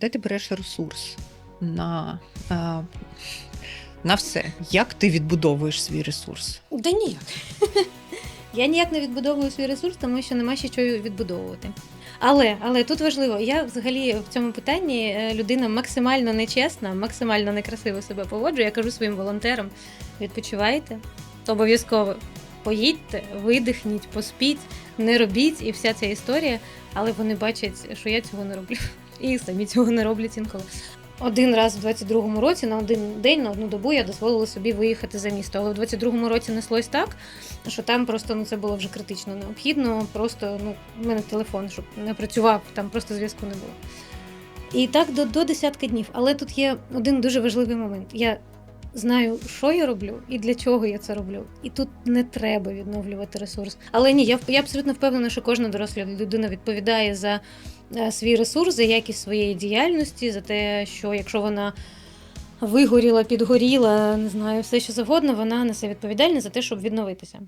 Де ти береш ресурс на, е, на все? Як ти відбудовуєш свій ресурс? Да ніяк. Я ніяк не відбудовую свій ресурс, тому що нема ще чого відбудовувати. Але, але тут важливо, я взагалі в цьому питанні е, людина максимально нечесна, максимально некрасиво себе поводжу. Я кажу своїм волонтерам: відпочивайте, обов'язково поїдьте, видихніть, поспіть, не робіть і вся ця історія. Але вони бачать, що я цього не роблю. І самі цього не роблять інколи. Один раз в 22-му році на один день, на одну добу я дозволила собі виїхати за місто. Але в 22-му році неслось так, що там просто ну це було вже критично необхідно. Просто ну в мене телефон, щоб не працював, там просто зв'язку не було. І так до, до десятки днів. Але тут є один дуже важливий момент. Я знаю, що я роблю і для чого я це роблю. І тут не треба відновлювати ресурс. Але ні, я, я абсолютно впевнена, що кожна доросла людина відповідає за свій ресурс, за якість своєї діяльності, за те, що якщо вона вигоріла, підгоріла, не знаю, все що завгодно, вона несе відповідальність за те, щоб відновитися.